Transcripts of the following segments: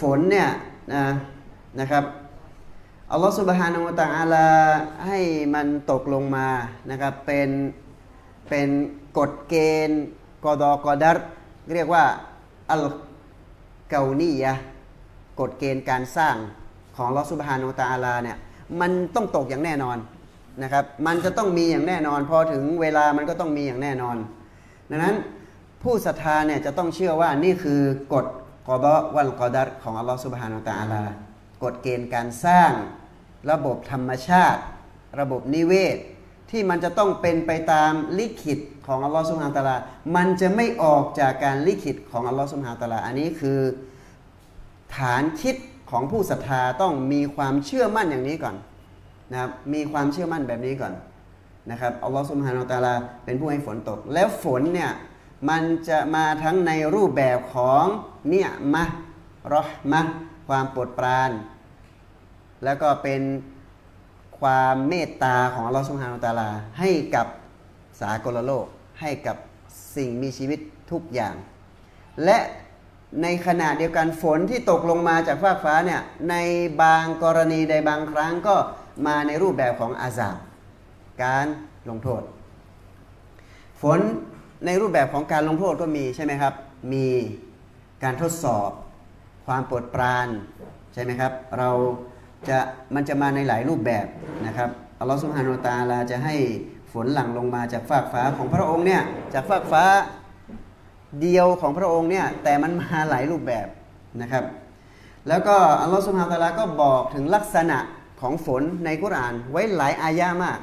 ฝนเนี่ยนะนะครับอัลลอฮฺสุบฮานาอูตะอาลาให้มันตกลงมานะครับเป็นเป็นกฎเกณฑ์กอดอกอดัรเรียกว่าอัลเกานียะกฎเกณฑ์การสร้างของอัลลอฮฺสุบฮานาอูตะอาลาเนี่ยมันต้องตกอย่างแน่นอนนะครับมันจะต้องมีอย่างแน่นอน พอถึงเวลามันก็ต้องมีอย่างแน่นอน ดังนั้นผู้ศรัทธาเนี่ยจะต้องเชื่อว่านี่คือกฎ กอดวัลกอดัรของอัลลอฮฺสุบฮานาตะอาลากฎเกณฑ์การสร้าง ระบบธรรมชาติ ระบบนิเวศ ที่มันจะต้องเป็นไปตามลิขิตของอัลลอฮฺสุบฮานาตะอาลา มันจะไม่ออกจากการลิขิตของอัลลอฮฺสุบฮานาตะอาลา อันนี้คือ ฐานคิดของผู้ศรัทธาต้องมีความเชื่อมั่นอย่างนี้ก่อนนะครับมีความเชื่อมั่นแบบนี้ก่อนนะครับอัลลอฮฺสุบฮานาตะอาลาเป็นผู้ให้ฝนตก แล้วฝนเนี่ย มันจะมาทั้งในรูปแบบของเนี่ยมะรอมะความโปรดปราน แล้วก็เป็นความเมตตาของอัลลอฮฺสุบฮานอตาลา ให้กับสากลโลก ให้กับสิ่งมีชีวิตทุกอย่าง และในขณะเดียวกันฝนที่ตกลงมาจากฟากฟ้าเนี่ยในบางกรณีใดบางครั้งก็มาในรูปแบบของอาซาบการลงโทษ ฝน ในรูปแบบของการลงโทษก็มีใช่ไหมครับ มีการทดสอบ ความปรดปรานใช่ไหมครับ เราจะมันจะมาในหลายรูปแบบนะครับอัลลอฮฺสุบฮานาอัลตาลาจะให้ฝนหลั่งลงมาจากฟากฟ้าของพระองค์เนี่ยจากฟากฟ้าเดียวของพระองค์เนี่ยแต่มันมาหลายรูปแบบนะครับ แล้วก็อัลลอฮฺสุบฮานาอัลตาลาก็บอกถึงลักษณะของฝนในกุรานไว้หลายอายะมาก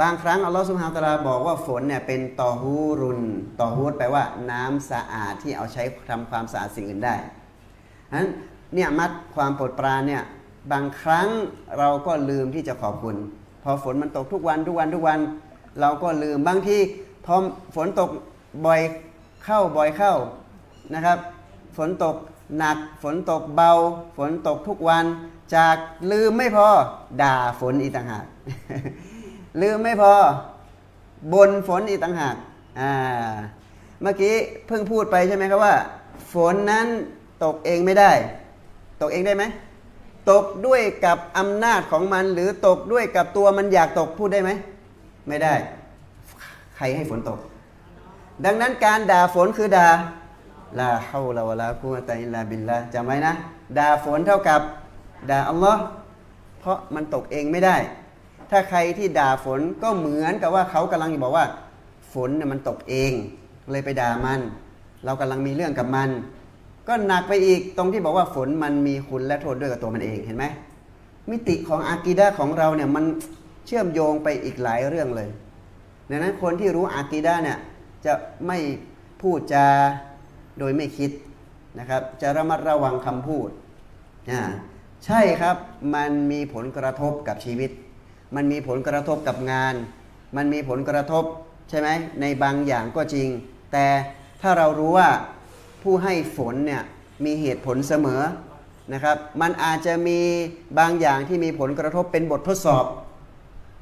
บางครั้งอัลลอฮฺสุบฮานตะอาลาบอกว่าฝนเนี่ยเป็นตอฮูรุนตอฮูรแปลว่าน้ำสะอาดที่เอาใช้ทำความสะอาดสิ่งอื่นได้ฉะนั้นเนี่ยมัดความโปรดปรานเนี่ยบางครั้งเราก็ลืมที่จะขอบคุณ พอฝนมันตกทุกวันทุกวันทุกวัน เราก็ลืมบางทีพอฝนตกบ่อยเข้าบ่อยเข้านะครับ ฝนตกหนักฝนตกเบา ฝนตกทุกวัน จากลืมไม่พอด่าฝนอีกต่างหาก ลืมไม่พอบนฝนอีกต่างหากอ่าเมื่อกี้เพิ่งพูดไปใช่ไหมครับว่า ฝนนั้นตกเองไม่ได้ ตกเองได้ไหมตกด้วยกับอำนาจของมัน หรือตกด้วยกับตัวมันอยากตกพูดได้ไหมไม่ได้ ใครให้ฝนตก ดังนั้นการด่าฝนคือด่าลาฮาวลาวะลากุวะตะอิลลาบิลลาจำไว้นะด่าฝนเท่ากับด่าอัลลอฮ์เพราะมันตกเองไม่ได้ ถ้าใครที่ด่าฝนก็เหมือนกับว่าเขากำลังบอกว่า ฝนเนี่ยมันตกเอง เลยไปด่ามัน เรากำลังมีเรื่องกับมัน ก็หนักไปอีกตรงที่บอกว่าฝนมันมีคุณและโทษด้วยกับตัวมันเองเห็นไหมมิติของอากีดะของเราเนี่ยมันเชื่อมโยงไปอีกหลายเรื่องเลยดังนั้นคนที่รู้อากีดะเนี่ยจะไม่พูดจาโดยไม่คิดนะครับ จะระมัดระวังคำพูดอ่าใช่ครับมันมีผลกระทบกับชีวิต มันมีผลกระทบกับงาน มันมีผลกระทบใช่ไหมในบางอย่างก็จริง แต่ถ้าเรารู้ว่าผู้ให้ฝนเนี่ยมีเหตุผลเสมอนะครับ มันอาจจะมีบางอย่างที่มีผลกระทบเป็นบททดสอบ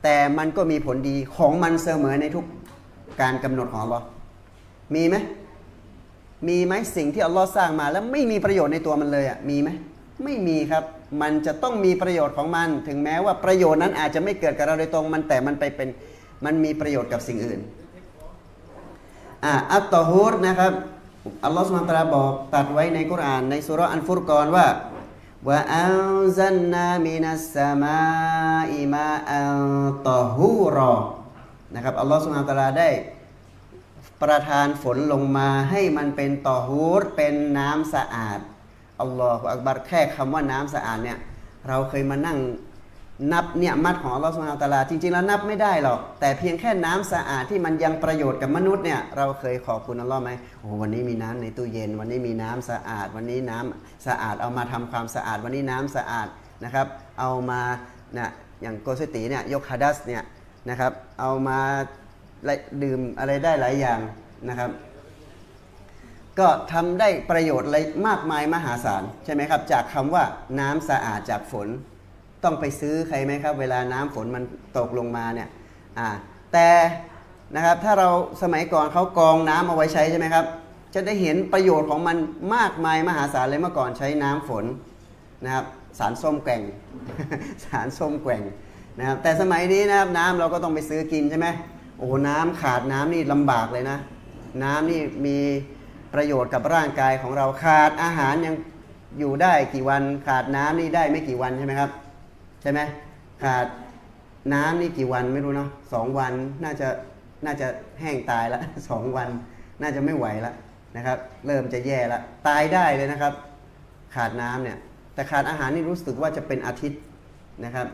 แต่มันก็มีผลดีของมันเสมอในทุกการกำหนดของอัลลอฮ์มีไหมมีไหมสิ่งที่อัลลอฮ์สร้างมาแล้วไม่มีประโยชน์ในตัวมันเลยอะมีไหมไม่มีครับ มันจะต้องมีประโยชน์ของมัน ถึงแม้ว่าประโยชน์นั้นอาจจะไม่เกิดกับเราโดยตรงมันแต่มันไปเป็นมันมีประโยชน์กับสิ่งอื่นอ่าอัตตอฮูรนะครับอัลลอฮ์สุบฮานตะอาลาบอกตัดไว้ในกุรานในสุรอันฟุรกอนว่าว่าอัลซันนามินัสสมาอิมาอัลตอฮูรอนะครับอัลลอฮ์สุบฮานตะอาลาได้ ประทานฝนลงมาให้มันเป็นต่อฮูรเป็นน้ำสะอาด อัลลอฮฺอักบัรแค่คำว่าน้ำสะอาดเนี่ยเราเคยมานั่งนับเนี่ยมัดของอัลลอฮฺสุบฮานตะอาลาจริงๆแล้วนับไม่ได้หรอก แต่เพียงแค่น้ำสะอาดที่มันยังประโยชน์กับมนุษย์เนี่ยเราเคยขอบคุณอัลลอฮ์ไหมโอ้วันนี้มีน้ำในตู้เย็น วันนี้มีน้ำสะอาด วันนี้น้ำสะอาดเอามาทำความสะอาด วันนี้น้ำสะอาดนะครับ เอามาเนี่ยอย่างโกสตีเนี่ยยกฮาดัสเนี่ยนะครับเอามาดื่มอะไรได้หลายอย่างนะครับ ก็ทำได้ประโยชน์อะไรมากมายมหาศาลใช่ไหมครับ จากคำว่าน้ำสะอาดจากฝน ต้องไปซื้อใครไหมครับ เวลาน้ำฝนมันตกลงมาเนี่ยอ่าแต่นะครับถ้าเราสมัยก่อนเขากองน้ำเอาไว้ใช้ใช่ไหมครับ จะได้เห็นประโยชน์ของมันมากมายมหาศาลเลยเมื่อก่อนใช้น้ำฝนนะครับสารส้มแกว่ง สารส้มแกว่งนะครับแต่สมัยนี้นะครับน้ำเราก็ต้องไปซื้อกินใช่ไหมโอ้น้ำขาดน้ำนี่ลำบากเลยนะ น้ำนี่มี ประโยชน์กับร่างกายของเราขาดอาหารยังอยู่ได้กี่วันขาดน้ำนี่ได้ไม่กี่วันใช่ไหมครับ ใช่ไหมขาดน้ำนี่กี่วันไม่รู้เนาะสองวันน่าจะน่าจะแห้งตายละสองวัน น่าจะไม่ไหวละนะครับ เริ่มจะแย่ละตายได้เลยนะครับ ขาดน้ำเนี่ยแต่ขาดอาหารนี่รู้สึกว่าจะเป็นอาทิตย์นะครับ